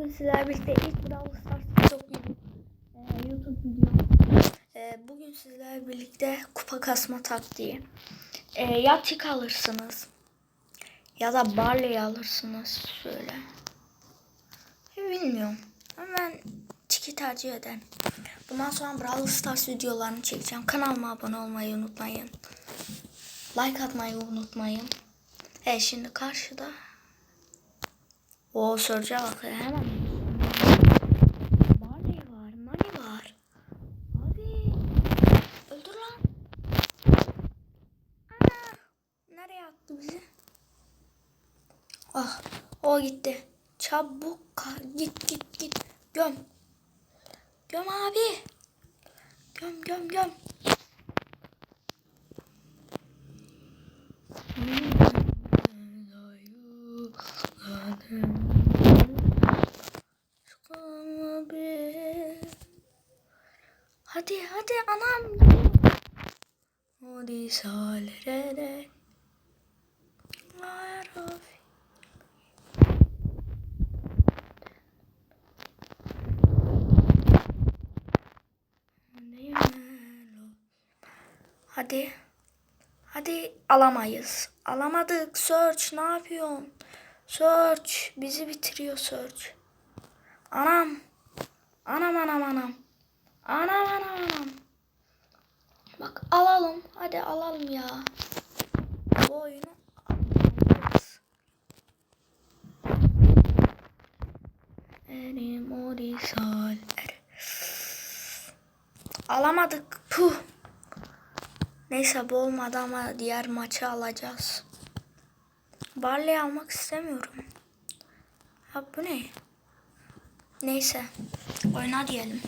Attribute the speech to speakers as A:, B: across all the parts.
A: Bugün sizlerle birlikte ilk Brawl Stars çok iyi e, YouTube videom. E, bugün sizlerle birlikte kupa kasma taktiği. E, ya tik alırsınız ya da barley alırsınız şöyle. Bilmiyorum ama ben tiki tercih ederim. Bundan sonra Brawl Stars videolarını çekeceğim. Kanalıma abone olmayı unutmayın. Like atmayı unutmayın. Evet şimdi karşıda o Surge'e bak hemen. Barley var, Nani var. Abi. Öldür lan. Ana. Nereye attı bizi? Ah. O gitti. Çabuk git git git. Göm. Göm abi. Göm göm göm. Hadi hadi anam. Hadi salere. Hadi. Hadi alamayız. Alamadık. Search ne yapıyorsun? Search bizi bitiriyor Search. Anam. Anam anam anam anam anam. Bak alalım. Hadi alalım ya. Bu oyunu. Alamadık. Puh. Neyse bu olmadı ama diğer maçı alacağız. Barley almak istemiyorum. Ha bu ne? Neyse. Oyna diyelim.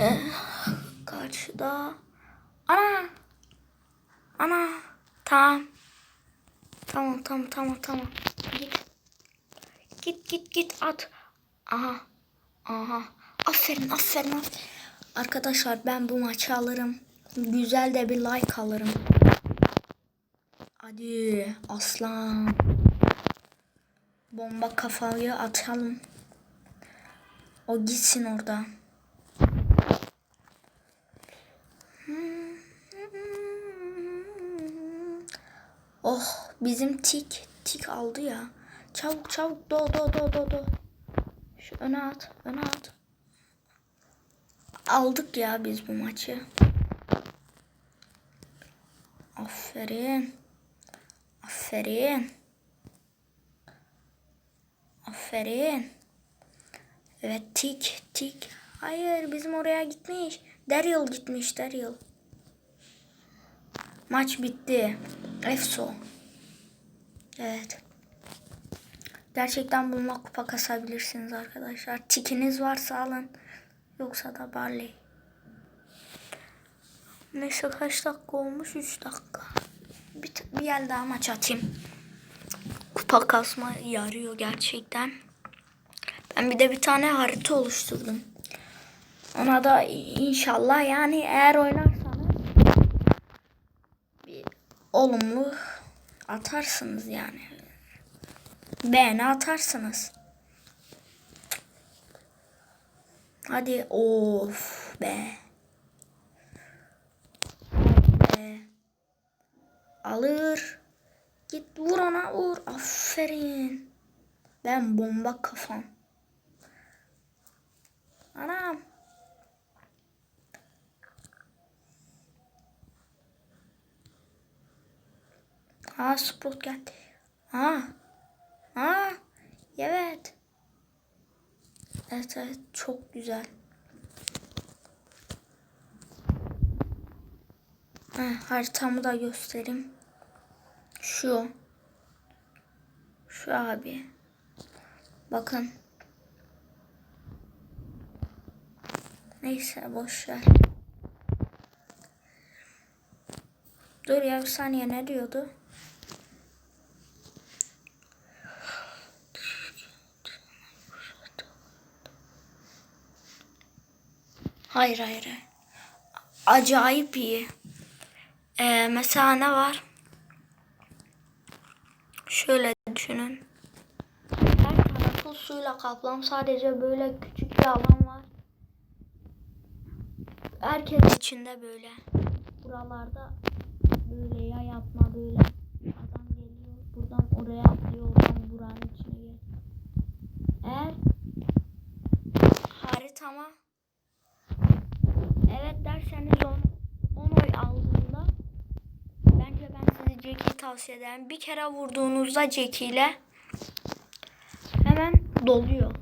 A: Ee, karşıda. Ana. Ana. Tamam. Tamam tamam tamam tamam. Git. Git git git at. Aha. Aha. Aferin aferin aferin. Arkadaşlar ben bu maçı alırım. Güzel de bir like alırım. Hadi aslan. Bomba kafayı atalım. O gitsin orada. Oh bizim tik tik aldı ya. Çabuk çabuk do do do do do. Şu öne at öne at. Aldık ya biz bu maçı. Aferin. Aferin. Aferin. Evet tik tik. Hayır bizim oraya gitmiş. Daryl gitmiş Daryl. Maç bitti. Efso. Evet. Gerçekten bununla kupa kasabilirsiniz arkadaşlar. Tikiniz varsa alın. Yoksa da barley. Neyse kaç dakika olmuş? 3 dakika. Bir, bir yer daha maç atayım. Kupa kasma yarıyor gerçekten. Ben bir de bir tane harita oluşturdum. Ona da inşallah yani eğer oynarsanız bir olumlu atarsınız yani. Beğeni atarsınız. Hadi of be. be. Alır. Git vur ona vur. Aferin. Ben bomba kafam. Anam. Ha Sprott geldi. Ha. Ha. Evet. Evet evet çok güzel. Ha, haritamı da göstereyim. Şu. Şu abi. Bakın. Neyse boş ver. Dur ya bir saniye ne diyordu? Hayır hayır. Acayip iyi. Ee, mesela ne var? Şöyle düşünün. Herkes suyla kaplam. Sadece böyle küçük bir alan var. Herkes içinde böyle. Buralarda böyle ya yapma böyle. Adam geliyor. Buradan oraya atlıyor. Oradan buranın içine geliyor. Eğer haritama evet derseniz 10 oy aldığında bence ben size Jack'i tavsiye ederim. Bir kere vurduğunuzda Jack ile hemen doluyor.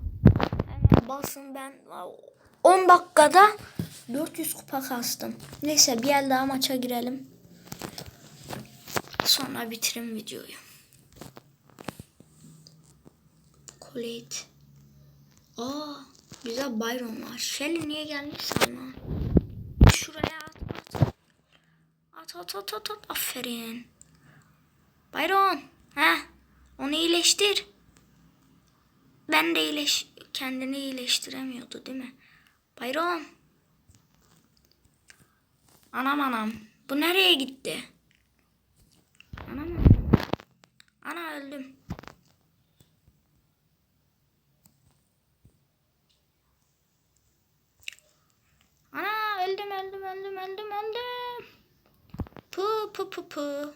A: Hemen basın ben 10 dakikada 400 kupa kastım. Neyse bir el daha maça girelim. Sonra bitirin videoyu. Colette. Aa, güzel Byron var. Shelly niye gelmiş sana? Şuraya at. At at at at at. Aferin. Byron. Ha? Onu iyileştir. Ben de iyileş kendini iyileştiremiyordu değil mi? Byron. Anam anam. Bu nereye gitti? Anam. Ana öldüm. Ana öldüm öldüm öldüm öldüm öldüm. Pu pu pu pu.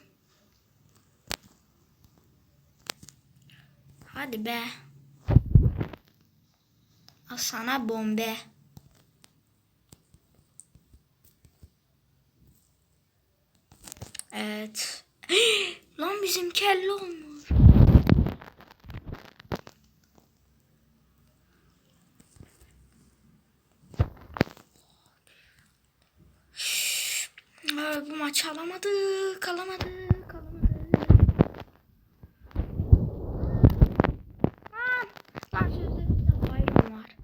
A: Hadi be. Al sana bombe. Evet. Lan bizim kelle olmuş. Bu maçı alamadık, alamadık. Lan, lan sözde bizde bayram var.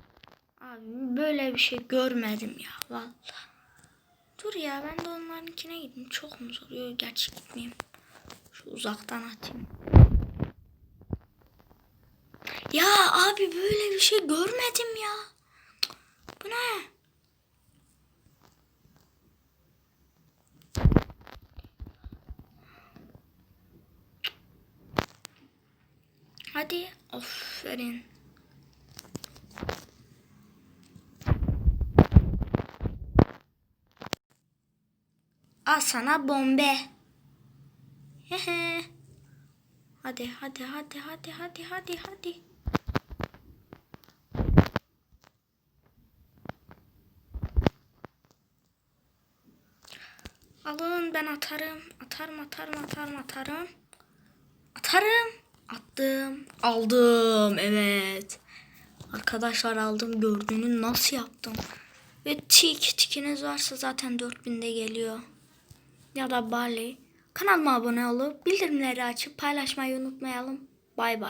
A: Abi böyle bir şey görmedim ya vallahi. Dur ya ben de onlarınkine gideyim. Çok mu zor? Yok gerçi gitmeyeyim. Şu uzaktan atayım. Ya abi böyle bir şey görmedim ya. Bu ne? Hadi. Aferin. Sana bombe. Hehe. hadi hadi hadi hadi hadi hadi hadi. Alın ben atarım. Atarım atarım atarım atarım. Atarım. Attım. Aldım. Evet. Arkadaşlar aldım. Gördüğünü nasıl yaptım. Ve tik tikiniz varsa zaten 4000'de geliyor. Ya da Barley. Kanalıma abone olup bildirimleri açıp paylaşmayı unutmayalım. Bay bay.